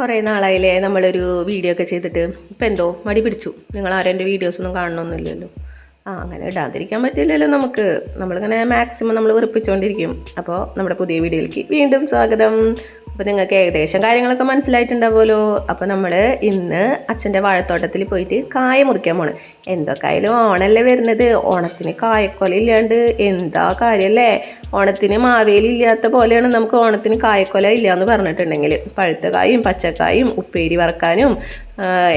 കുറേ നാളായില്ലേ നമ്മളൊരു വീഡിയോ ഒക്കെ ചെയ്തിട്ട്. ഇപ്പം എന്തോ മടി പിടിച്ചു. നിങ്ങൾ ആരും എന്റെ വീഡിയോസൊന്നും കാണണമെന്നില്ലല്ലോ ആ അങ്ങനെ ഇടാതിരിക്കാൻ പറ്റില്ലല്ലോ നമുക്ക്. നമ്മളിങ്ങനെ മാക്സിമം നമ്മൾ വെറുപ്പിച്ചുകൊണ്ടിരിക്കും അപ്പോൾ നമ്മുടെ പുതിയ വീഡിയോയിലേക്ക് വീണ്ടും സ്വാഗതം. അപ്പോൾ നിങ്ങൾക്ക് ഏകദേശം കാര്യങ്ങളൊക്കെ മനസ്സിലായിട്ടുണ്ടാവുമല്ലോ. അപ്പോൾ നമ്മൾ ഇന്ന് അച്ഛന്റെ വാഴത്തോട്ടത്തിൽ പോയിട്ട് കായ മുറിക്കാൻ പോണ്. എന്തൊക്കെയായാലും ഓണല്ലേ വരുന്നത്. ഓണത്തിന് കായക്കൊല ഇല്ലാണ്ട് എന്താ കാര്യമല്ലേ ഓണത്തിന് മാവേലി ഇല്ലാത്ത പോലെയാണ് നമുക്ക് ഓണത്തിന് കായക്കൊല ഇല്ല എന്ന് പറഞ്ഞിട്ടുണ്ടെങ്കിൽ പഴുത്ത കായും പച്ചക്കായും ഉപ്പേരി വറക്കാനും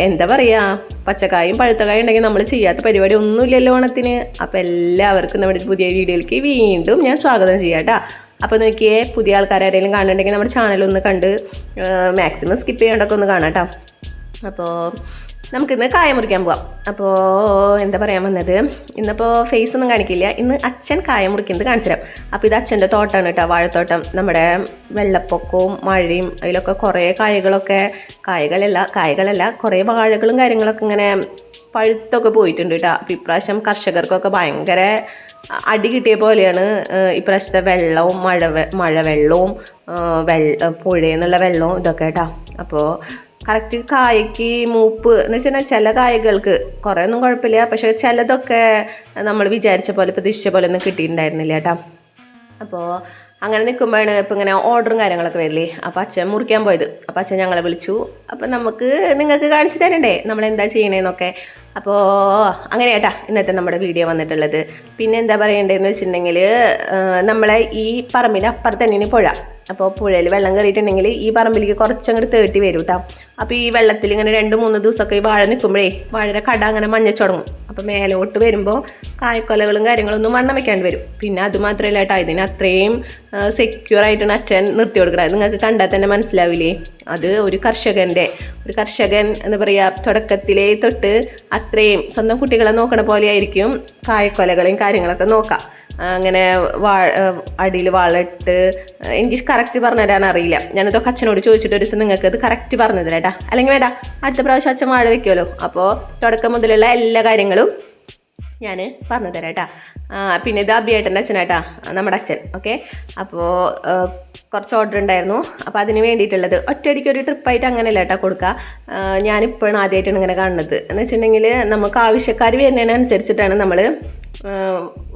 എന്താ പറയുക പച്ചക്കായും പഴുത്തക്കായും ഉണ്ടെങ്കിൽ നമ്മൾ ചെയ്യാത്ത പരിപാടി ഒന്നുമില്ലല്ലോ ഓണത്തിന്. അപ്പോൾ എല്ലാവർക്കും നമ്മുടെ പുതിയ വീഡിയോയിലേക്ക് വീണ്ടും ഞാൻ സ്വാഗതം ചെയ്യാം കേട്ടോ. അപ്പോൾ നോക്കിയേ പുതിയ ആൾക്കാരാരെങ്കിലും കാണുന്നുണ്ടെങ്കിൽ നമ്മുടെ ചാനലൊന്ന് കണ്ട് മാക്സിമം സ്കിപ്പ് ചെയ്യാണ്ടൊക്കെ ഒന്ന് കാണാം കേട്ടോ അപ്പോൾ നമുക്കിന്ന് കായ മുറിക്കാൻ പോവാം. അപ്പോൾ എന്താ പറയാൻ വന്നത്? ഇന്നിപ്പോൾ ഫേസ് ഒന്നും കാണിക്കില്ല. ഇന്ന് അച്ഛൻ കായ മുറിക്കുന്നത് കാണിച്ചു തരാം. അപ്പോൾ ഇത് അച്ഛന്റെ തോട്ടമാണ് കേട്ടോ വാഴത്തോട്ടം. നമ്മുടെ വെള്ളപ്പൊക്കവും മഴയും അതിലൊക്കെ കുറേ കായകളൊക്കെ കായകളല്ല കായകളല്ല കുറേ വാഴകളും കാര്യങ്ങളൊക്കെ ഇങ്ങനെ പഴുത്തൊക്കെ പോയിട്ടുണ്ട് കേട്ടോ. അപ്പോൾ ഇപ്രാവശ്യം കർഷകർക്കൊക്കെ ഭയങ്കര അടി കിട്ടിയ പോലെയാണ് ഇപ്രാവശ്യത്തെ വെള്ളവും മഴ മഴവെള്ളവും വെള്ള പുഴയിൽ നിന്നുള്ള വെള്ളവും ഇതൊക്കെ കേട്ടോ അപ്പോൾ കറക്റ്റ് കായയ്ക്ക് മൂപ്പ് എന്ന് വെച്ചാൽ ചില കായകൾക്ക് കുറേ ഒന്നും കുഴപ്പമില്ല പക്ഷേ ചിലതൊക്കെ നമ്മൾ വിചാരിച്ച പോലെ പ്രതീക്ഷിച്ച പോലെ ഒന്നും കിട്ടിയിട്ടുണ്ടായിരുന്നില്ല കേട്ടോ അപ്പോൾ അങ്ങനെ നിൽക്കുമ്പോഴാണ് ഇപ്പം ഇങ്ങനെ ഓർഡറും കാര്യങ്ങളൊക്കെ വരില്ലേ? അപ്പോൾ അച്ഛൻ മുറിക്കാൻ പോയത്. അപ്പോൾ അച്ഛൻ ഞങ്ങളെ വിളിച്ചു. അപ്പം നമുക്ക് നിങ്ങൾക്ക് കാണിച്ചു തരണ്ടേ? നമ്മൾ എന്താ ചെയ്യണേന്നൊക്കെ. അപ്പോൾ അങ്ങനെ ഏട്ടാ ഇന്നത്തെ നമ്മുടെ വീഡിയോ വന്നിട്ടുള്ളത്. പിന്നെ എന്താ പറയണ്ടതെന്ന് വെച്ചിട്ടുണ്ടെങ്കിൽ നമ്മളെ ഈ പറമ്പിന്റെ അപ്പുറത്ത് തന്നെയാണ് പുഴ. അപ്പോൾ പുഴയിൽ വെള്ളം കയറിയിട്ടുണ്ടെങ്കിൽ ഈ പറമ്പിലേക്ക് കുറച്ചങ്ങോട്ട് തേട്ടി വരും കേട്ടോ അപ്പോൾ ഈ വെള്ളത്തിൽ ഇങ്ങനെ രണ്ട് മൂന്ന് ദിവസമൊക്കെ ഈ വാഴ നിൽക്കുമ്പോഴേ വാഴയുടെ കട അങ്ങനെ മഞ്ഞച്ചുടങ്ങും അപ്പോൾ മേലോട്ട് വരുമ്പോൾ കായ്ക്കൊലകളും കാര്യങ്ങളൊന്നും വണ്ണം വെക്കാണ്ട് വരും. പിന്നെ അത് മാത്രമല്ല കേട്ടോ ഇതിന് അത്രയും സെക്യൂർ ആയിട്ടാണ് അച്ഛൻ നിർത്തി കൊടുക്കുന്നത് നിങ്ങൾക്ക് കണ്ടാൽ തന്നെ മനസ്സിലാവില്ലേ? അത് ഒരു കർഷകന്റെ ഒരു കർഷകൻ എന്ന് പറയുക തുടക്കത്തിലേ തൊട്ട് അത്രയും സ്വന്തം കുട്ടികളെ നോക്കണ പോലെ ആയിരിക്കും കായ്ക്കൊലകളെയും കാര്യങ്ങളൊക്കെ നോക്കാം. അങ്ങനെ വാ അടിയിൽ വാളിട്ട് എനിക്ക് കറക്റ്റ് പറഞ്ഞു തരാൻ അറിയില്ല ഞാനിതൊക്കെ അച്ഛനോട് ചോദിച്ചിട്ട് ഒരു ദിവസം നിങ്ങൾക്ക് അത് കറക്റ്റ് പറഞ്ഞു തരാം അല്ലെങ്കിൽ വേണ്ട അടുത്ത പ്രാവശ്യം അച്ഛൻ വാഴ വെക്കുമല്ലോ അപ്പോൾ തുടക്കം മുതലുള്ള എല്ലാ കാര്യങ്ങളും ഞാൻ പറഞ്ഞു തരാം കേട്ടാ പിന്നെ ഇത് അബിയേട്ടന്റെ അച്ഛനാട്ടാ നമ്മുടെ അച്ഛൻ ഓക്കെ? അപ്പോൾ കുറച്ച് ഓർഡർ ഉണ്ടായിരുന്നു. അപ്പോൾ അതിന് വേണ്ടിയിട്ടുള്ളത് ഒറ്റയടിക്ക് ഒരു ട്രിപ്പായിട്ട് അങ്ങനെയല്ല കേട്ടോ കൊടുക്കുക ഞാനിപ്പോഴാണ് ആദ്യമായിട്ടാണ് ഇങ്ങനെ കാണുന്നത്. എന്ന് വെച്ചിട്ടുണ്ടെങ്കിൽ നമുക്ക് ആവശ്യക്കാർ വരുന്നതിനനുസരിച്ചിട്ടാണ് നമ്മൾ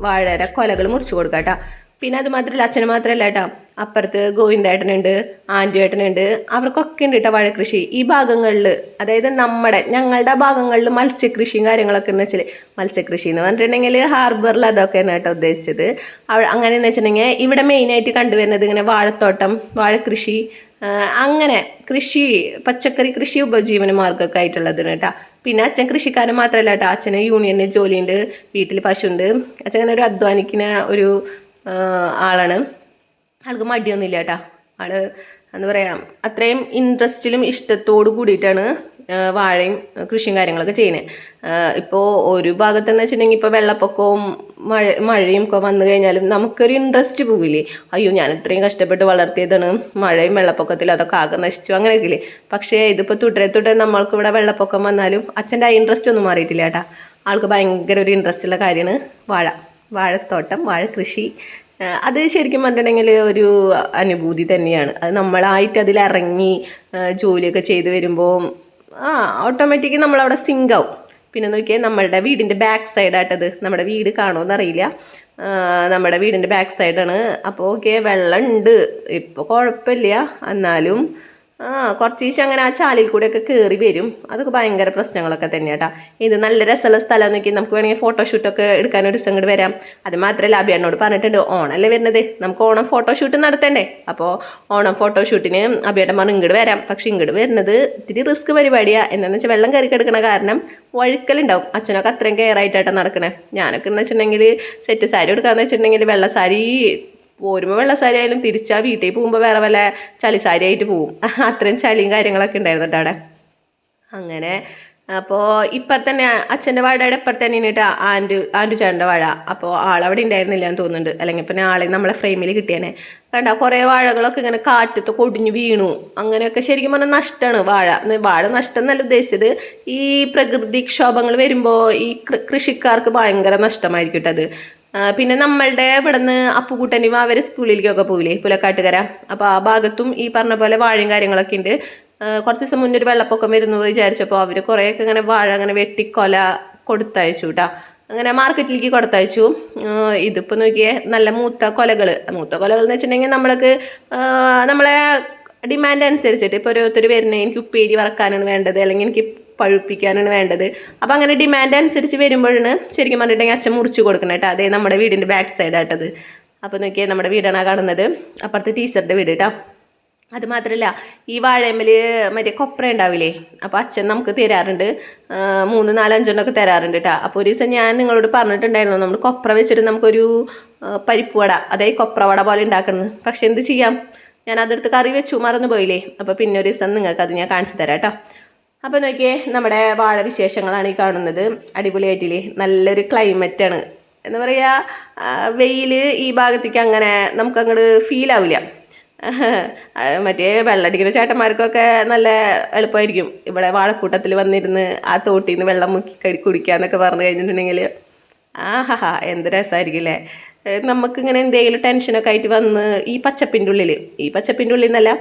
വാഴര കൊലകൾ മുറിച്ച് കൊടുക്കുക കേട്ടോ പിന്നെ അത് മാത്രമല്ല അച്ഛന് മാത്രമല്ല കേട്ടോ അപ്പുറത്ത് ഗോവിന്ദേട്ടനുണ്ട് ആന്റിയേട്ടനുണ്ട് അവർക്കൊക്കെ ഉണ്ട് കേട്ടോ വാഴക്കൃഷി. ഈ ഭാഗങ്ങളിൽ അതായത് നമ്മുടെ ഞങ്ങളുടെ ഭാഗങ്ങളിൽ മത്സ്യകൃഷിയും കാര്യങ്ങളൊക്കെ എന്ന് വെച്ചാൽ മത്സ്യകൃഷി എന്ന് പറഞ്ഞിട്ടുണ്ടെങ്കിൽ ഹാർബറിൽ അതൊക്കെയാണ് കേട്ടോ ഉദ്ദേശിച്ചത്. അങ്ങനെയെന്ന് വെച്ചിട്ടുണ്ടെങ്കിൽ ഇവിടെ മെയിനായിട്ട് കണ്ടുവരുന്നത് ഇങ്ങനെ വാഴത്തോട്ടം വാഴക്കൃഷി അങ്ങനെ കൃഷി പച്ചക്കറി കൃഷി ഉപജീവന മാർഗമൊക്കെ ആയിട്ടുള്ളതാണ് കേട്ടോ പിന്നെ അച്ഛൻ കൃഷിക്കാരൻ മാത്രമല്ല കേട്ടോ അച്ഛന് യൂണിയനിൽ ജോലിയുണ്ട് വീട്ടിൽ പശുണ്ട്. അച്ഛൻ അങ്ങനെ ഒരു അധ്വാനിക്കുന്ന ഒരു ആളാണ്. ആൾക്ക് മടിയൊന്നുമില്ല കേട്ടാ. ആൾ എന്താ പറയുക അത്രയും ഇൻട്രസ്റ്റിലും ഇഷ്ടത്തോടു കൂടിയിട്ടാണ് വാഴയും കൃഷിയും കാര്യങ്ങളൊക്കെ ചെയ്യുന്നത്. ഇപ്പോൾ ഒരു ഭാഗത്തെന്ന് വെച്ചിട്ടുണ്ടെങ്കിൽ ഇപ്പോൾ വെള്ളപ്പൊക്കവും മഴ മഴയും ഒക്കെ വന്നു കഴിഞ്ഞാലും നമുക്കൊരു ഇൻട്രസ്റ്റ് പോവില്ലേ? അയ്യോ ഞാൻ ഇത്രയും കഷ്ടപ്പെട്ട് വളർത്തിയതാണ് മഴയും വെള്ളപ്പൊക്കത്തിൽ അതൊക്കെ ആകെ നശിച്ചു അങ്ങനെയൊക്കെ ഇല്ലേ? പക്ഷേ ഇതിപ്പോൾ തുടരെ തുടരെ നമ്മൾക്ക് ഇവിടെ വെള്ളപ്പൊക്കം വന്നാലും അച്ഛന്റെ ആ ഇൻട്രസ്റ്റ് ഒന്നും മാറിയിട്ടില്ല കേട്ടാ. ആൾക്ക് ഭയങ്കര ഒരു ഇൻട്രസ്റ്റ് ഉള്ള കാര്യമാണ് വാഴ. വാഴത്തോട്ടം വാഴ കൃഷി അത് ശരിക്കും പറഞ്ഞിട്ടുണ്ടെങ്കിൽ ഒരു അനുഭൂതി തന്നെയാണ്. അത് നമ്മളായിട്ട് അതിലിറങ്ങി ജോലിയൊക്കെ ചെയ്ത് വരുമ്പോൾ ആ ഓട്ടോമാറ്റിക്ക് നമ്മളവിടെ സിങ്ക് ആവും. പിന്നെ നോക്കിയാൽ നമ്മുടെ വീടിന്റെ ബാക്ക് സൈഡായിട്ടത് നമ്മുടെ വീട് കാണുമെന്നറിയില്ല നമ്മുടെ വീടിന്റെ ബാക്ക് സൈഡാണ് അപ്പോൾ ഓക്കെ വെള്ളം ഉണ്ട്. ഇപ്പോൾ കുഴപ്പമില്ല. എന്നാലും ആ കുറച്ച് ഈശ അങ്ങനെ ആ ചാലിൽ കൂടെയൊക്കെ കയറി വരും. അതൊക്കെ ഭയങ്കര പ്രശ്നങ്ങളൊക്കെ തന്നെയാട്ടാ. ഇത് നല്ല രസമുള്ള സ്ഥലം നോക്കി നമുക്ക് വേണമെങ്കിൽ ഫോട്ടോഷൂട്ടൊക്കെ എടുക്കാൻ ഒരു ദിവസം ഇങ്ങോട്ട് വരാം. അത് മാത്രമല്ല അഭിയാനോട് പറഞ്ഞിട്ടുണ്ട് ഓണല്ലേ വരുന്നത്? നമുക്ക് ഓണം ഫോട്ടോഷൂട്ട് നടത്തണ്ടേ? അപ്പോൾ ഓണം ഫോട്ടോഷൂട്ടിന് അഭിയേട്ടൻ പറഞ്ഞു ഇങ്ങോട്ട് വരാം. പക്ഷേ ഇങ്ങോട്ട് വരുന്നത് ഇത്തിരി റിസ്ക് പരിപാടിയാണ് എന്താണെന്ന് വെച്ചാൽ വെള്ളം കയറി കിടക്കണ കാരണം വഴുക്കലുണ്ടാവും. അച്ഛനൊക്കെ അത്രയും കെയർ ആയിട്ടാണ് നടക്കണേ. ഞാനൊക്കെ എന്ന് വെച്ചിട്ടുണ്ടെങ്കിൽ സെറ്റ് സാരി എടുക്കാന്ന് വെച്ചിട്ടുണ്ടെങ്കിൽ വെള്ള സാരി പോരുമ്പോൾ വെള്ള സാരി ആയാലും തിരിച്ചാ വീട്ടിൽ പോകുമ്പോൾ വേറെ വല്ല ചളി സാരി ആയിട്ട് പോവും. അത്രയും ചളിയും കാര്യങ്ങളൊക്കെ ഉണ്ടായിരുന്നു കേട്ടോ അവിടെ. അങ്ങനെ അപ്പോൾ ഇപ്പം തന്നെ അച്ഛന്റെ വാഴയുടെ ഇപ്പുറത്ത് തന്നെ കേട്ടോ ആന്റു ചേട്ടന്റെ വാഴ. അപ്പോൾ ആളവിടെ ഉണ്ടായിരുന്നില്ല എന്ന് തോന്നുന്നുണ്ട്. അല്ലെങ്കിൽ പിന്നെ ആളെ നമ്മളെ ഫ്രെയിമിൽ കിട്ടിയേനെ. കണ്ട കുറേ വാഴകളൊക്കെ ഇങ്ങനെ കാറ്റത്ത് കൊടിഞ്ഞു വീണു. അങ്ങനെയൊക്കെ ശരിക്കും പറഞ്ഞാൽ നഷ്ടമാണ് വാഴ. വാഴ നഷ്ടം എന്നല്ല ഉദ്ദേശിച്ചത്. ഈ പ്രകൃതിക്ഷോഭങ്ങൾ വരുമ്പോൾ ഈ കൃഷിക്കാർക്ക് ഭയങ്കര നഷ്ടമായിരിക്കും കേട്ടോ അത്. ആ, പിന്നെ നമ്മളുടെ ഇവിടുന്ന് അപ്പുകൂട്ടനും അവരെ സ്കൂളിലേക്കൊക്കെ പോവില്ലേ പുലക്കാട്ടുകര. അപ്പോൾ ആ ഭാഗത്തും ഈ പറഞ്ഞ പോലെ വാഴയും കാര്യങ്ങളൊക്കെ ഉണ്ട്. കുറച്ച് ദിവസം മുന്നേ ഒരു വെള്ളപ്പൊക്കം വരുന്നു വിചാരിച്ചപ്പോൾ അവർ കുറേയൊക്കെ ഇങ്ങനെ വാഴ അങ്ങനെ വെട്ടിക്കൊല കൊടുത്തയച്ചു കേട്ടോ അങ്ങനെ മാർക്കറ്റിലേക്ക് കൊടുത്തയച്ചു. ഇതിപ്പോൾ നോക്കിയേ നല്ല മൂത്ത കൊലകൾ മൂത്ത കൊലകൾ എന്ന് വെച്ചിട്ടുണ്ടെങ്കിൽ നമ്മൾക്ക് നമ്മളെ ഡിമാൻഡ് അനുസരിച്ചിട്ട് ഇപ്പോൾ ഓരോരുത്തർ വരുന്നത് എനിക്ക് ഉപ്പേരി വറക്കാനാണ് വേണ്ടത് അല്ലെങ്കിൽ എനിക്ക് പഴുപ്പിക്കാനാണ് വേണ്ടത്. അപ്പോൾ അങ്ങനെ ഡിമാൻഡ് അനുസരിച്ച് വരുമ്പോഴാണ് ശരിക്കും പറഞ്ഞിട്ടുണ്ടെങ്കിൽ അച്ഛൻ മുറിച്ച് കൊടുക്കണം കേട്ടോ. അതേ നമ്മുടെ വീടിന്റെ ബാക്ക് സൈഡായിട്ടത് അപ്പോൾ നോക്കിയാൽ നമ്മുടെ വീടാണ് കാണുന്നത്. അപ്പുറത്ത് ടീച്ചറിന്റെ വീട് കേട്ടോ. അത് മാത്രമല്ല ഈ വാഴയമ്മൽ മറ്റേ കൊപ്ര ഉണ്ടാവില്ലേ? അപ്പോൾ അച്ഛൻ നമുക്ക് തരാറുണ്ട്. മൂന്ന് നാലഞ്ചെണ്ണമൊക്കെ തരാറുണ്ട് കേട്ടോ. അപ്പോൾ ഒരു ദിവസം ഞാൻ നിങ്ങളോട് പറഞ്ഞിട്ടുണ്ടായിരുന്നു നമ്മൾ കൊപ്ര വെച്ചിട്ട് നമുക്കൊരു പരിപ്പ് വട. അതായത് കൊപ്ര വട പോലെ ഉണ്ടാക്കുന്നത് പക്ഷെ എന്ത് ചെയ്യാം? ഞാൻ അതെടുത്ത് കറി വെച്ചു മറന്നു പോയില്ലേ അപ്പോൾ പിന്നെ ഒരു ദിവസം നിങ്ങൾക്ക് അത് ഞാൻ കാണിച്ചു തരാം കേട്ടോ. അപ്പോൾ നോക്കിയേ നമ്മുടെ വാഴ വിശേഷങ്ങളാണ് ഈ കാണുന്നത്. അടിപൊളിയായിട്ടില്ലേ? നല്ലൊരു ക്ലൈമറ്റാണ് എന്താ പറയുക വെയിൽ ഈ ഭാഗത്തേക്ക് അങ്ങനെ നമുക്ക് അങ്ങോട്ട് ഫീൽ ആവില്ല മറ്റേ വെള്ളടിക്കുന്ന ചേട്ടന്മാർക്കൊക്കെ നല്ല എളുപ്പമായിരിക്കും ഇവിടെ വാഴക്കൂട്ടത്തിൽ വന്നിരുന്ന് ആ തോട്ടിൽ നിന്ന് വെള്ളം മുക്കി കടി കുടിക്കാന്നൊക്കെ പറഞ്ഞു കഴിഞ്ഞിട്ടുണ്ടെങ്കിൽ ആഹാ എന്ത് രസമായിരിക്കും അല്ലേ നമുക്കിങ്ങനെ എന്തെങ്കിലും ടെൻഷനൊക്കെ ആയിട്ട് വന്ന് ഈ പച്ചപ്പിന്റെ ഉള്ളിൽ ഈ പച്ചപ്പിന്റെ ഉള്ളിൽ നിന്നല്ല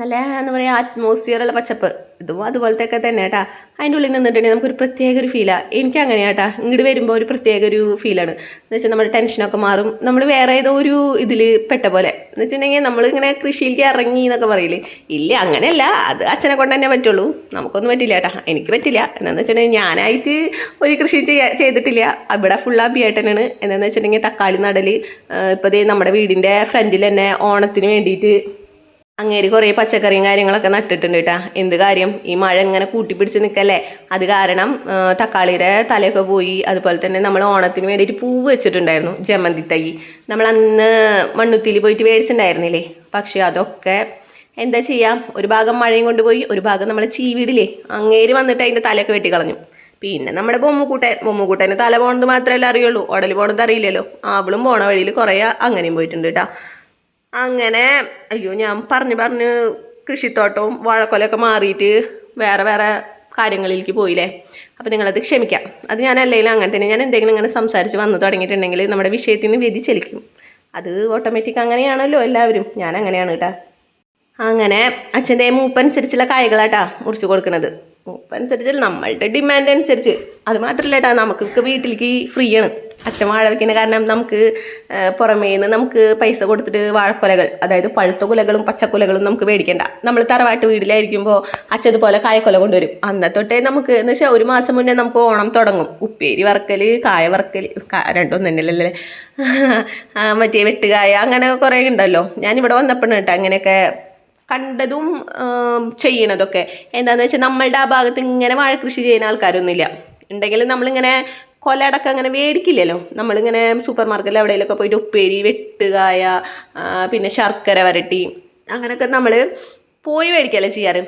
നല്ല എന്താ പറയുക അറ്റ്മോസ്ഫിയറുള്ള പച്ചപ്പ്. ഇതും അതുപോലത്തെയൊക്കെ തന്നെ കേട്ടാ. അതിന്റെ ഉള്ളിൽ നിന്നിട്ടുണ്ടെങ്കിൽ നമുക്കൊരു പ്രത്യേക ഒരു ഫീലാണ് എനിക്ക് അങ്ങനെ കേട്ടാ. ഇങ്ങോട്ട് വരുമ്പോൾ ഒരു പ്രത്യേക ഒരു ഫീലാണ് എന്ന് വെച്ചാൽ നമ്മുടെ ടെൻഷനൊക്കെ മാറും. നമ്മൾ വേറെ ഏതോ ഒരു ഇതിൽ പെട്ട പോലെ. എന്ന് വെച്ചിട്ടുണ്ടെങ്കിൽ നമ്മളിങ്ങനെ കൃഷിയിലേക്ക് ഇറങ്ങി എന്നൊക്കെ പറയില്ലേ? ഇല്ല അങ്ങനെയല്ല. അത് അച്ഛനെ കൊണ്ട് തന്നെ പറ്റുള്ളൂ. നമുക്കൊന്നും പറ്റില്ല കേട്ടാ. എനിക്ക് പറ്റില്ല. എന്താണെന്ന് വെച്ചിട്ടുണ്ടെങ്കിൽ ഞാനായിട്ട് ഒരു കൃഷി ചെയ്യാ ചെയ്തിട്ടില്ല. അവിടെ ഫുൾ അബിയായിട്ട് തന്നെയാണ് എന്താണെന്ന് വെച്ചിട്ടുണ്ടെങ്കിൽ തക്കാളി നടൽ ഇപ്പോൾ നമ്മുടെ വീടിന്റെ ഫ്രണ്ടിൽ തന്നെ ഓണത്തിന് വേണ്ടിയിട്ട് അങ്ങേര് കുറേ പച്ചക്കറിയും കാര്യങ്ങളൊക്കെ നട്ടിട്ടുണ്ട് കേട്ടാ. എന്ത് കാര്യം? ഈ മഴ ഇങ്ങനെ കൂട്ടിപ്പിടിച്ച് നിൽക്കല്ലേ അത് കാരണം തക്കാളിയുടെ തലയൊക്കെ പോയി. അതുപോലെ തന്നെ നമ്മൾ ഓണത്തിന് വേണ്ടിയിട്ട് പൂവ് വെച്ചിട്ടുണ്ടായിരുന്നു ജമന്തി തൈ. നമ്മൾ അന്ന് മണ്ണുത്തിയിൽ പോയിട്ട് മേടിച്ചിട്ടുണ്ടായിരുന്നില്ലേ? പക്ഷെ അതൊക്കെ എന്താ ചെയ്യാം? ഒരു ഭാഗം മഴയും കൊണ്ടുപോയി ഒരു ഭാഗം നമ്മൾ ചീവീടില്ലേ? അങ്ങേര് വന്നിട്ട് അതിന്റെ തലയൊക്കെ വെട്ടിക്കളഞ്ഞു. പിന്നെ നമ്മുടെ ബൊമ്മുക്കൂട്ടൻ ബൊമ്മുകൂട്ടന് തല പോണത് മാത്രമല്ല അറിയുള്ളൂ. ഉടൽ പോണത് അറിയില്ലല്ലോ. അവളും പോണ വഴിയിൽ കുറേ അങ്ങനെയും പോയിട്ടുണ്ട് കേട്ടോ. അങ്ങനെ അയ്യോ ഞാൻ പറഞ്ഞു പറഞ്ഞ് കൃഷിത്തോട്ടവും വാഴക്കൊലയൊക്കെ മാറിയിട്ട് വേറെ വേറെ കാര്യങ്ങളിലേക്ക് പോയില്ലേ? അപ്പോൾ നിങ്ങളത് ക്ഷമിക്കാം. അത് ഞാൻ അല്ലെങ്കിലും അങ്ങനെ തന്നെ ഞാൻ എന്തെങ്കിലും ഇങ്ങനെ സംസാരിച്ച് വന്നു തുടങ്ങിയിട്ടുണ്ടെങ്കിൽ നമ്മുടെ വിഷയത്തിൽ നിന്ന് വ്യതിചലിക്കും അത് ഓട്ടോമാറ്റിക് അങ്ങനെയാണല്ലോ എല്ലാവരും. ഞാൻ അങ്ങനെയാണ് കേട്ടോ. അങ്ങനെ അച്ഛന്റെ മൂപ്പനുസരിച്ചുള്ള കായകളാട്ടാ മുറിച്ച് കൊടുക്കുന്നത് മൂപ്പനുസരിച്ച് നമ്മളുടെ ഡിമാൻഡ് അനുസരിച്ച്. അത് മാത്രമല്ല ഏട്ടാ നമുക്ക് വീട്ടിലേക്ക് ഫ്രീ ആണ്. അച്ഛൻ വാഴ വയ്ക്കുന്ന കാരണം നമുക്ക് പുറമേ നിന്ന് നമുക്ക് പൈസ കൊടുത്തിട്ട് വാഴക്കൊലകൾ അതായത് പഴുത്ത കുലകളും പച്ചക്കുലകളും നമുക്ക് മേടിക്കേണ്ട. നമ്മൾ തറവാട്ട് വീട്ടിലായിരിക്കുമ്പോൾ അച്ഛൻ ഇതുപോലെ കായക്കൊല കൊണ്ടുവരും. അന്ന തൊട്ടേ നമുക്ക് എന്ന് വെച്ചാൽ ഒരു മാസം മുന്നേ നമുക്ക് ഓണം തുടങ്ങും. ഉപ്പേരി വറക്കൽ കായ വറക്കൽ രണ്ടൊന്നും രണ്ടും തന്നെയല്ലേ മറ്റേ വെട്ടുകായ അങ്ങനെ കുറേ ഉണ്ടല്ലോ. ഞാനിവിടെ വന്നപ്പോഴാണ് കേട്ടോ അങ്ങനെയൊക്കെ കണ്ടതും ചെയ്യണതൊക്കെ. എന്താണെന്ന് വെച്ചാൽ നമ്മളുടെ ആ ഭാഗത്ത് ഇങ്ങനെ വാഴ കൃഷി ചെയ്യുന്ന ആൾക്കാരൊന്നുമില്ല. ഉണ്ടെങ്കിൽ നമ്മളിങ്ങനെ കൊലടക്കം അങ്ങനെ മേടിക്കില്ലല്ലോ. നമ്മളിങ്ങനെ സൂപ്പർ മാർക്കറ്റിൽ എവിടെയെങ്കിലുമൊക്കെ പോയിട്ട് ഉപ്പേരി വെട്ടുകായ പിന്നെ ശർക്കര വരട്ടി അങ്ങനെയൊക്കെ നമ്മൾ പോയി മേടിക്കല്ലേ ചെയ്യാറ്.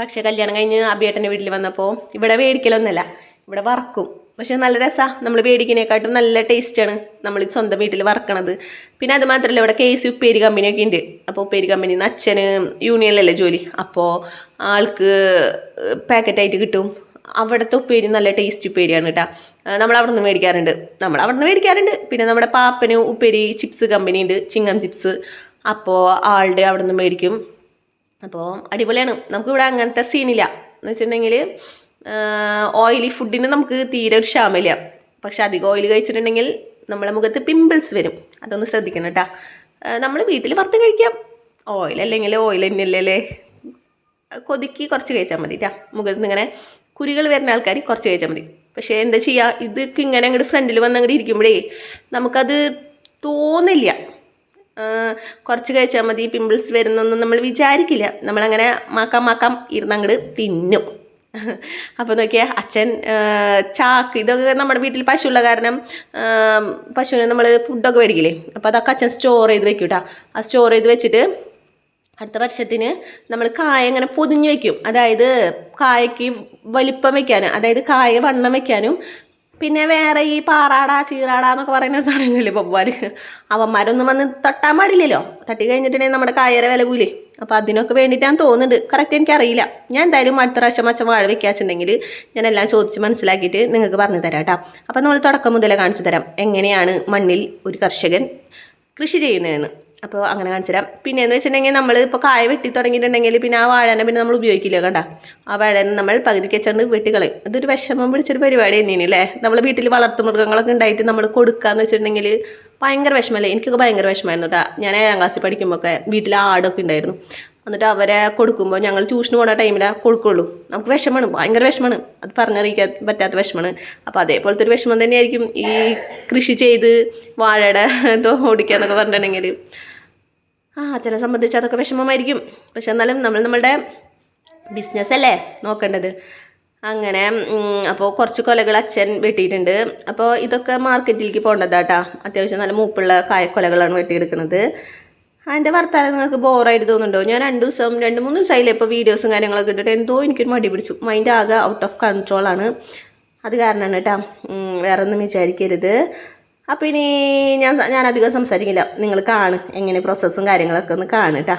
പക്ഷേ കല്യാണം കഴിഞ്ഞ് അബിയേട്ടന്റെ വീട്ടിൽ വന്നപ്പോൾ ഇവിടെ മേടിക്കലൊന്നുമല്ല ഇവിടെ വറക്കും. പക്ഷേ നല്ല രസമാണ് നമ്മൾ മേടിക്കുന്നതിനെക്കാട്ടും നല്ല ടേസ്റ്റാണ് നമ്മൾ സ്വന്തം വീട്ടിൽ വറക്കണത്. പിന്നെ അത് മാത്രമല്ല ഇവിടെ കെ സി ഉപ്പേരി കമ്പനിയൊക്കെ ഉണ്ട്. അപ്പോൾ ഉപ്പേരി നിന്ന് അച്ഛന് യൂണിയനിലല്ലേ ജോലി. അപ്പോൾ ആൾക്ക് പാക്കറ്റായിട്ട് കിട്ടും. അവിടുത്തെ ഉപ്പേരി നല്ല ടേസ്റ്റ് ഉപ്പേരിയാണ് കേട്ടോ. നമ്മൾ അവിടെ നിന്ന് മേടിക്കാറുണ്ട്. നമ്മൾ അവിടെ നിന്ന് മേടിക്കാറുണ്ട്. പിന്നെ നമ്മുടെ പാപ്പന് ഉപ്പേരി ചിപ്സ് കമ്പനി ഉണ്ട്. ചിങ്ങം ചിപ്സ് അപ്പോൾ ആളുടെ അവിടെ നിന്ന് മേടിക്കും. അപ്പോൾ അടിപൊളിയാണ്. നമുക്ക് ഇവിടെ അങ്ങനത്തെ സീനില്ല എന്ന് വെച്ചിട്ടുണ്ടെങ്കിൽ ഓയിലി ഫുഡിന് നമുക്ക് തീരെ ഒരു ക്ഷാമില്ല പക്ഷെ അധികം ഓയിൽ കഴിച്ചിട്ടുണ്ടെങ്കിൽ നമ്മളെ മുഖത്ത് പിമ്പിൾസ് വരും. അതൊന്ന് ശ്രദ്ധിക്കണം കേട്ടോ. നമ്മൾ വീട്ടിൽ വറുത്ത് കഴിക്കാം. ഓയിൽ അല്ലെങ്കിൽ ഓയിൽ തന്നെയല്ലേ കൊതുക്കി കുറച്ച് കഴിച്ചാൽ മതി ട്ടാ. മുഖത്ത് നിന്ന് ഇങ്ങനെ കുരികൾ വരുന്ന ആൾക്കാർ കുറച്ച് കഴിച്ചാൽ മതി. പക്ഷേ എന്താ ചെയ്യുക ഇതൊക്കെ ഇങ്ങനെ അങ്ങോട്ട് ഫ്രണ്ടിൽ വന്ന് അങ്ങോട്ട് ഇരിക്കുമ്പോഴേ നമുക്കത് തോന്നില്ല. കുറച്ച് കഴിച്ചാൽ മതി പിമ്പിൾസ് വരുന്നൊന്നും നമ്മൾ വിചാരിക്കില്ല. നമ്മളങ്ങനെ മാക്കാം മാക്കാം ഇരുന്നങ്ങോട്ട് തിന്നും. അപ്പോൾ നോക്കിയാൽ അച്ഛൻ ചാക്ക് ഇതൊക്കെ നമ്മുടെ വീട്ടിൽ പശുള്ള കാരണം പശുവിന് നമ്മൾ ഫുഡൊക്കെ മേടിക്കില്ലേ? അപ്പോൾ അതൊക്കെ അച്ഛൻ സ്റ്റോർ ചെയ്ത് വെക്കും കേട്ടോ ആ സ്റ്റോർ ചെയ്ത് വെച്ചിട്ട് അടുത്ത വർഷത്തിന് നമ്മൾ കായ ഇങ്ങനെ പൊതിഞ്ഞ് വെക്കും. അതായത് കായക്ക് വലിപ്പം വയ്ക്കാനും അതായത് കായ വണ്ണം വെക്കാനും. പിന്നെ വേറെ ഈ പാറാട ചീറാട എന്നൊക്കെ പറയുന്ന സാധനങ്ങളില്ലേ പപ്പാർ അവന്മാരൊന്നും വന്ന് തട്ടാൻ പാടില്ലല്ലോ. തട്ടി കഴിഞ്ഞിട്ടുണ്ടെങ്കിൽ നമ്മുടെ കായര വില പോലെ അപ്പോൾ അതിനൊക്കെ വേണ്ടിയിട്ടാണ് തോന്നുന്നുണ്ട്. കറക്റ്റ് എനിക്കറിയില്ല. ഞാൻ എന്തായാലും അടുത്ത പ്രാവശ്യം അച്ഛൻ വാഴ വെക്കാച്ചുണ്ടെങ്കിൽ ഞാൻ എല്ലാം ചോദിച്ച് മനസ്സിലാക്കിയിട്ട് നിങ്ങൾക്ക് പറഞ്ഞു തരാം കേട്ടോ. അപ്പോൾ നമ്മൾ തുടക്കം മുതലേ കാണിച്ചു തരാം. എങ്ങനെയാണ് മണ്ണിൽ ഒരു കർഷകൻ കൃഷി ചെയ്യുന്നതെന്ന്. അപ്പോൾ അങ്ങനെ കാണിച്ചു തരാം പിന്നെ എന്ന് വെച്ചിട്ടുണ്ടെങ്കിൽ നമ്മൾ ഇപ്പോൾ കായ വെട്ടി തുടങ്ങിയിട്ടുണ്ടെങ്കിൽ പിന്നെ ആ വാഴനെ പിന്നെ നമ്മൾ ഉപയോഗിക്കില്ല കണ്ട? ആ വാഴനെ നമ്മൾ പകുതി വെച്ചുകൊണ്ട് വെട്ടിക്കളയും. ഇതൊരു വിഷമം പിടിച്ചൊരു പരിപാടി തന്നെയാണ് അല്ലേ നമ്മൾ വീട്ടിൽ വളർത്തു മൃഗങ്ങളൊക്കെ ഉണ്ടായിട്ട് നമ്മൾ കൊടുക്കാന്ന് വെച്ചിട്ടുണ്ടെങ്കിൽ ഭയങ്കര വിഷമമല്ലേ എനിക്കൊക്കെ ഭയങ്കര വിഷമമായിരുന്നു കേട്ടോ ഞാൻ ഏഴാം ക്ലാസ്സിൽ പഠിക്കുമ്പോൾ ഒക്കെ വീട്ടിൽ ആടൊക്കെ ഉണ്ടായിരുന്നു. എന്നിട്ട് അവരെ കൊടുക്കുമ്പോൾ ഞങ്ങൾ ട്യൂഷന് പോണ ടൈമിലാണ് കൊടുക്കുള്ളൂ. നമുക്ക് വിഷമമാണ് ഭയങ്കര വിഷമമാണ് അത് പറഞ്ഞറിയിക്കാൻ പറ്റാത്ത വിഷമമാണ് അപ്പോൾ അതേപോലത്തെ ഒരു വിഷമം തന്നെയായിരിക്കും ഈ കൃഷി ചെയ്ത് വാഴയുടെ എന്തോ ഓടിക്കുക എന്നൊക്കെ പറഞ്ഞിട്ടുണ്ടെങ്കിൽ. ആ അച്ഛനെ സംബന്ധിച്ച് അതൊക്കെ വിഷമമായിരിക്കും. പക്ഷെ എന്നാലും നമ്മൾ നമ്മളുടെ ബിസിനസ് അല്ലേ നോക്കേണ്ടത്. അങ്ങനെ അപ്പോൾ കുറച്ച് കൊലകൾ അച്ഛൻ വെട്ടിയിട്ടുണ്ട്. അപ്പോൾ ഇതൊക്കെ മാർക്കറ്റിലേക്ക് പോകേണ്ടതാട്ടാ അത്യാവശ്യം നല്ല മൂപ്പുള്ള കായക്കൊലകളാണ് വെട്ടിയെടുക്കുന്നത്. അതിന്റെ വർത്താനം നിങ്ങൾക്ക് ബോറായിട്ട് തോന്നുന്നുണ്ടോ? ഞാൻ രണ്ട് ദിവസം രണ്ട് മൂന്ന് ദിവസമായില്ലേ ഇപ്പോൾ വീഡിയോസും കാര്യങ്ങളൊക്കെ ഇട്ടിട്ട് എന്തോ എനിക്കൊരു മടി പിടിച്ചു. മൈൻഡ് ആകെ ഔട്ട് ഓഫ് കൺട്രോളാണ് അത് കാരണമാണ് കേട്ടോ വേറെ ഒന്നും വിചാരിക്കരുത്. അപ്പോൾ ഇനി ഞാൻ ഞാനധികം സംസാരിക്കില്ല. നിങ്ങൾ കാണും. എങ്ങനെ പ്രോസസ്സും കാര്യങ്ങളൊക്കെ ഒന്ന് കാണുട്ടാ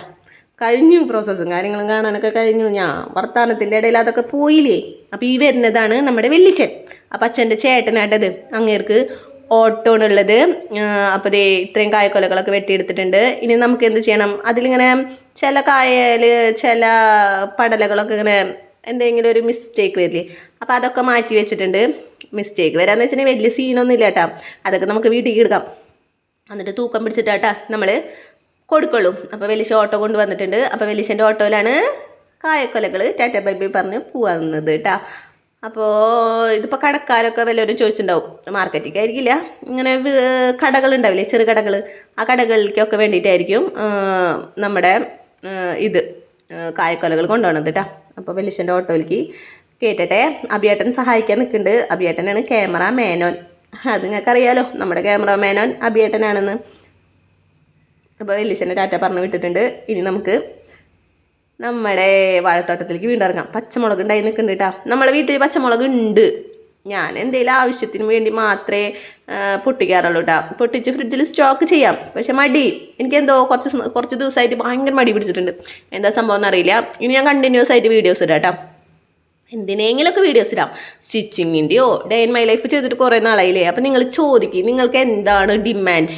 കഴിഞ്ഞു പ്രോസസ്സും കാര്യങ്ങളും കാണാനൊക്കെ കഴിഞ്ഞു. ഞാൻ വർത്തമാനത്തിന്റെ ഇടയിൽ അതൊക്കെ പോയില്ലേ? അപ്പോൾ ഈ വരുന്നതാണ് നമ്മുടെ വെല്ലിച്ചൻ അപ്പം അച്ഛന്റെ ചേട്ടനായിട്ടത് അങ്ങേർക്ക് ഓട്ടോണുള്ളത്. അപ്പോൾ ദേ ഇത്രയും കായക്കൊലകളൊക്കെ വെട്ടിയെടുത്തിട്ടുണ്ട്. ഇനി നമുക്ക് എന്ത് ചെയ്യണം? അതിലിങ്ങനെ ചില കായൽ ചില പടലകളൊക്കെ ഇങ്ങനെ എന്തെങ്കിലും ഒരു മിസ്റ്റേക്ക് വരില്ലേ? അപ്പോൾ അതൊക്കെ മാറ്റി വെച്ചിട്ടുണ്ട്. മിസ്റ്റേക്ക് വരാന്ന് വെച്ചിട്ടുണ്ടെങ്കിൽ വലിയ സീനൊന്നുമില്ല കേട്ടോ അതൊക്കെ നമുക്ക് വീട്ടിലേക്ക് എടുക്കാം. എന്നിട്ട് തൂക്കം പിടിച്ചിട്ടാട്ടാ നമ്മൾ കൊടുക്കുള്ളൂ. അപ്പോൾ വലിയ ഓട്ടോ കൊണ്ടുവന്നിട്ടുണ്ട് അപ്പോൾ വലിയന്റെ ഓട്ടോയിലാണ് കായക്കൊലകൾ ടാറ്റ ബൈ പറഞ്ഞ് പോവാന്നത് കേട്ടോ അപ്പോൾ ഇതിപ്പോൾ കടക്കാരൊക്കെ വല്ലവരും ചോദിച്ചിട്ടുണ്ടാവും. മാർക്കറ്റിലേക്ക് ആയിരിക്കില്ല ഇങ്ങനെ കടകളുണ്ടാവില്ലേ? ചെറു കടകൾ ആ കടകളിലേക്കൊക്കെ വേണ്ടിയിട്ടായിരിക്കും നമ്മുടെ ഇത് കായക്കൊലകൾ കൊണ്ടുപോകണത് കേട്ടോ അപ്പോൾ വലിയന്റെ ഓട്ടോയിലേക്ക് കേട്ടട്ടെ അഭിയേട്ടൻ സഹായിക്കാൻ നിൽക്കുന്നുണ്ട്. അഭിയേട്ടനാണ് ക്യാമറ മേനോൻ അത് നിങ്ങൾക്കറിയാലോ നമ്മുടെ ക്യാമറ മേനോൻ അഭിയേട്ടനാണെന്ന്. അപ്പോൾ വലിയച്ഛനെ ടാറ്റ പറഞ്ഞു വിട്ടിട്ടുണ്ട്. ഇനി നമുക്ക് നമ്മുടെ വാഴത്തോട്ടത്തിലേക്ക് വീണ്ടും ഇറങ്ങാം. പച്ചമുളക് ഉണ്ടായി നിൽക്കുന്നുണ്ട് കേട്ടോ നമ്മുടെ വീട്ടിൽ പച്ചമുളക് ഉണ്ട്. ഞാൻ എന്തെങ്കിലും ആവശ്യത്തിന് വേണ്ടി മാത്രമേ പൊട്ടിക്കാറുള്ളൂ കേട്ടോ പൊട്ടിച്ച് ഫ്രിഡ്ജിൽ സ്റ്റോക്ക് ചെയ്യാം. പക്ഷെ മടി. എനിക്കെന്തോ കുറച്ച് കുറച്ച് ദിവസമായിട്ട് ഭയങ്കര മടി പിടിച്ചിട്ടുണ്ട്. എന്താ സംഭവം എന്നറിയില്ല. ഇനി ഞാൻ കണ്ടിന്യൂസ് ആയിട്ട് വീഡിയോസ് ഇടാം കേട്ടോ എന്തിനെങ്കിലുമൊക്കെ വീഡിയോസ് ഇടാം. സ്റ്റിച്ചിങ്ങിന്റെയോ ഡേ ഇൻ മൈ ലൈഫ് ചെയ്തിട്ട് കുറേ നാളായില്ലേ? അപ്പം നിങ്ങൾ ചോദിക്കും നിങ്ങൾക്ക് എന്താണ് ഡിമാൻഡ്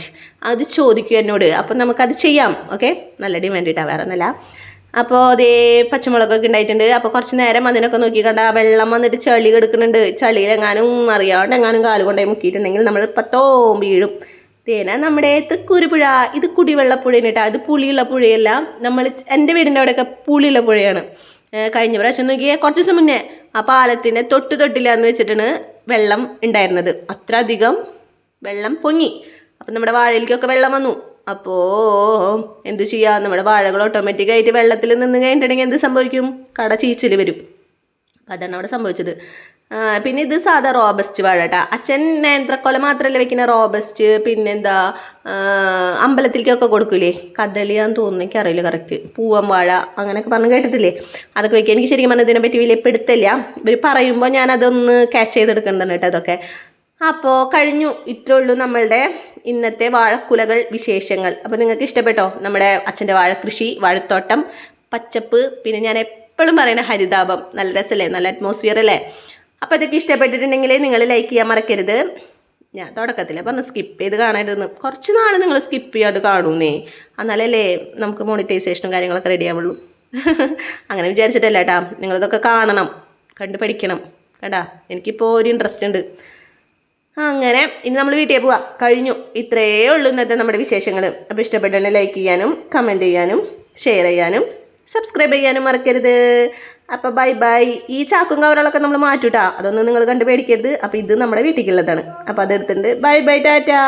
അത് ചോദിക്കും എന്നോട്. അപ്പം നമുക്കത് ചെയ്യാം ഓക്കെ നല്ല ഡിമാൻഡ് ഇട്ടാ വേറെ ഒന്നല്ല അപ്പോൾ അതേ പച്ചമുളകൊക്കെ ഉണ്ടായിട്ടുണ്ട്. അപ്പോൾ കുറച്ച് നേരം അതിനൊക്കെ നോക്കി കണ്ട വെള്ളം വന്നിട്ട് ചളി കെടുക്കുന്നുണ്ട്. ചളിയിലെങ്ങാനും അറിയാണ്ട് എങ്ങാനും കാൽ കൊണ്ടുപോയി മുക്കിയിട്ടുണ്ടെങ്കിൽ നമ്മൾ പത്തോം വീഴും. തേന നമ്മുടെ തൃക്കൂരി പുഴ ഇത് കുടിവെള്ള പുഴയാണ് കേട്ടോ. അത് പുളിയുള്ള പുഴയല്ല. നമ്മൾ എന്റെ വീടിന്റെ അവിടെയൊക്കെ പുളിയുള്ള പുഴയാണ്. കഴിഞ്ഞ പ്രാവശ്യം നോക്കിയാൽ കുറച്ച് ദിവസം മുന്നേ. ആ പാലത്തിന്റെ തൊട്ട് തൊട്ടില്ലാന്ന് വെച്ചിട്ടാണ് വെള്ളം ഉണ്ടായിരുന്നത്. അത്ര അധികം വെള്ളം പൊങ്ങി. അപ്പം നമ്മുടെ വാഴയിലേക്കൊക്കെ വെള്ളം വന്നു. അപ്പോൾ എന്ത് ചെയ്യാം? നമ്മുടെ വാഴകൾ ഓട്ടോമാറ്റിക്കായിട്ട് വെള്ളത്തിൽ നിന്ന് കഴിഞ്ഞിട്ടുണ്ടെങ്കിൽ എന്ത് സംഭവിക്കും? കട ചീച്ചിൽ വരും. അതാണ് അവിടെ സംഭവിച്ചത്. പിന്നെ ഇത് സാധാ റോബസ്റ്റ് വാഴ കേട്ടോ അച്ഛൻ നേന്ത്രക്കൊല മാത്രമല്ല വെക്കുന്ന റോബസ്റ്റ് പിന്നെന്താ അമ്പലത്തിലേക്കൊക്കെ കൊടുക്കൂലേ? കദളിയാന്ന് തോന്നുന്നു എനിക്കറിയില്ല കറക്റ്റ് പൂവൻ വാഴ അങ്ങനെയൊക്കെ പറഞ്ഞ് കേട്ടിട്ടില്ലേ? അതൊക്കെ വെക്കുക എനിക്ക് ശരിക്കും പറഞ്ഞാൽ ഇതിനെപ്പറ്റി വലിയ പെടുത്തില്ല ഇവർ പറയുമ്പോൾ ഞാൻ അതൊന്ന് ക്യാച്ച് ചെയ്തെടുക്കേണ്ടതാണ് കേട്ടോ അതൊക്കെ അപ്പോൾ കഴിഞ്ഞു. ഇത്രേ ഉള്ളൂ നമ്മളുടെ ഇന്നത്തെ വാഴക്കുലകൾ വിശേഷങ്ങൾ. അപ്പോൾ നിങ്ങൾക്ക് ഇഷ്ടപ്പെട്ടോ? നമ്മുടെ അച്ഛന്റെ വാഴക്കൃഷി വാഴത്തോട്ടം പച്ചപ്പ് പിന്നെ ഞാൻ എപ്പോഴും പറയുന്ന ഹരിതാപം. നല്ല രസമല്ലേ നല്ല അറ്റ്മോസ്ഫിയർ അല്ലേ? അപ്പോൾ ഇതൊക്കെ ഇഷ്ടപ്പെട്ടിട്ടുണ്ടെങ്കിൽ നിങ്ങൾ ലൈക്ക് ചെയ്യാൻ മറക്കരുത്. ഞാൻ തുടക്കത്തിലെ പറഞ്ഞു സ്കിപ്പ് ചെയ്ത് കാണരുതെന്ന്. കുറച്ച് നാൾ നിങ്ങൾ സ്കിപ്പ് ചെയ്യാതെ കാണൂന്നേ. എന്നാലല്ലേ നമുക്ക് മോണിറ്റൈസേഷനും കാര്യങ്ങളൊക്കെ റെഡി ആവുള്ളൂ. അങ്ങനെ വിചാരിച്ചിട്ടല്ല കേട്ടാ നിങ്ങളിതൊക്കെ കാണണം. കണ്ട് പഠിക്കണം. കേട്ടാ എനിക്കിപ്പോൾ ഒരു ഇൻട്രസ്റ്റ് ഉണ്ട്. അങ്ങനെ ഇനി നമ്മൾ വീട്ടിൽ പോവാം. കഴിഞ്ഞു. ഇത്രയേ ഉള്ളൂ ഇന്നത്തെ നമ്മുടെ വിശേഷങ്ങൾ അപ്പോൾ ഇഷ്ടപ്പെട്ടുണ്ടെങ്കിൽ ലൈക്ക് ചെയ്യാനും കമന്റ് ചെയ്യാനും ഷെയർ ചെയ്യാനും. സബ്സ്ക്രൈബ് ചെയ്യാനും മറക്കരുത്. അപ്പോൾ ബൈ ബൈ ഈ ചാക്കും കവറുകളൊക്കെ നമ്മൾ മാറ്റൂട്ടാ. അതൊന്നും നിങ്ങൾ കണ്ട് പേടിക്കരുത് അപ്പോൾ ഇത് നമ്മുടെ വീട്ടിലേക്കുള്ളതാണ് അപ്പോൾ അതെടുത്തിട്ടുണ്ട് ബൈ ബൈ ടാറ്റാ.